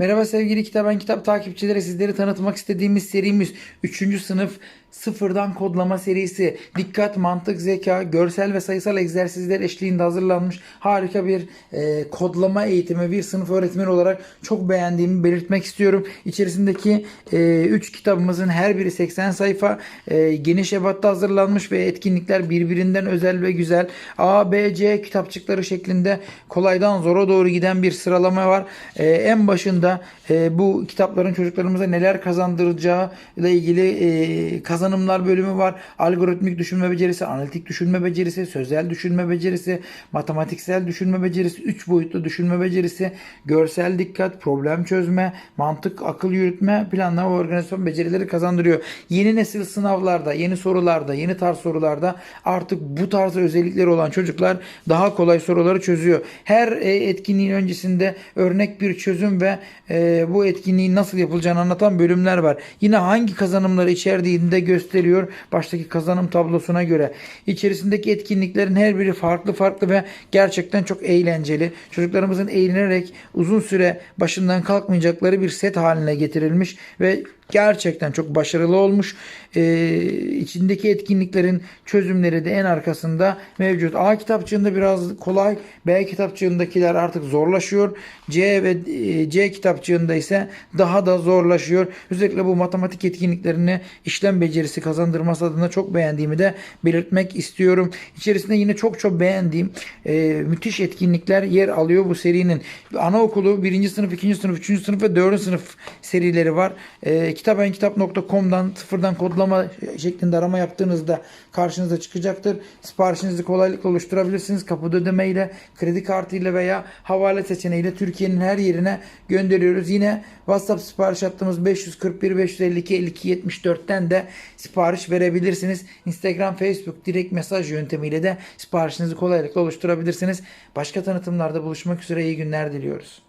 Merhaba sevgili Kitaben Kitap takipçileri sizleri tanıtmak istediğimiz serimiz 3. sınıf sıfırdan kodlama serisi. Dikkat, mantık, zeka, görsel ve sayısal egzersizler eşliğinde hazırlanmış harika bir e, kodlama eğitimi bir sınıf öğretmeni olarak çok beğendiğimi belirtmek istiyorum. İçerisindeki 3 kitabımızın her biri 80 sayfa e, geniş ebatta hazırlanmış ve etkinlikler birbirinden özel ve güzel. A, B, C kitapçıkları şeklinde kolaydan zora doğru giden bir sıralama var. E, en başında e, bu kitapların çocuklarımıza neler kazandıracağı ile ilgili e, kazanımlar bölümü var. Algoritmik düşünme becerisi, analitik düşünme becerisi, sözel düşünme becerisi, matematiksel düşünme becerisi, 3 boyutlu düşünme becerisi, görsel dikkat, problem çözme, mantık, akıl yürütme, planlama ve organizasyon becerileri kazandırıyor. Yeni nesil sınavlarda, yeni sorularda, yeni tarz sorularda artık bu tarz özellikleri olan çocuklar daha kolay soruları çözüyor. Her e, etkinliğin öncesinde örnek bir çözüm ve e, bu etkinliğin nasıl yapılacağını anlatan bölümler var. Yine hangi kazanımları içerdiğini de gösteriyor baştaki kazanım tablosuna göre. İçerisindeki etkinliklerin her biri farklı farklı ve gerçekten çok eğlenceli. Çocuklarımızın eğlenerek uzun süre başından kalkmayacakları bir set haline getirilmiş ve gerçekten çok başarılı olmuş. Ee, içindeki etkinliklerin çözümleri de en arkasında mevcut. A kitapçığında biraz kolay, B kitapçığındakiler artık zorlaşıyor. C ve e, C kitapçığında ise daha da zorlaşıyor. Özellikle bu matematik etkinliklerini işlem becerisi kazandırması adına çok beğendiğimi de belirtmek istiyorum. İçerisinde yine çok çok beğendiğim e, müthiş etkinlikler yer alıyor bu serinin. Anaokulu 1. sınıf, 2. sınıf, 3. sınıf ve 4. sınıf serileri var. E, kitabenkitap.com'dan sıfırdan kodlama şeklinde arama yaptığınızda karşınıza çıkacaktır. Siparişinizi kolaylıkla oluşturabilirsiniz. Kapıda ödeme ile, kredi kartı ile veya havale seçeneğiyle Türkiye'nin her yerine gönderiyoruz. Yine WhatsApp sipariş hattımız 541 552 52 74'ten de sipariş verebilirsiniz. Instagram, Facebook direkt mesaj yöntemiyle de siparişinizi kolaylıkla oluşturabilirsiniz. Başka tanıtımlarda buluşmak üzere iyi günler diliyoruz.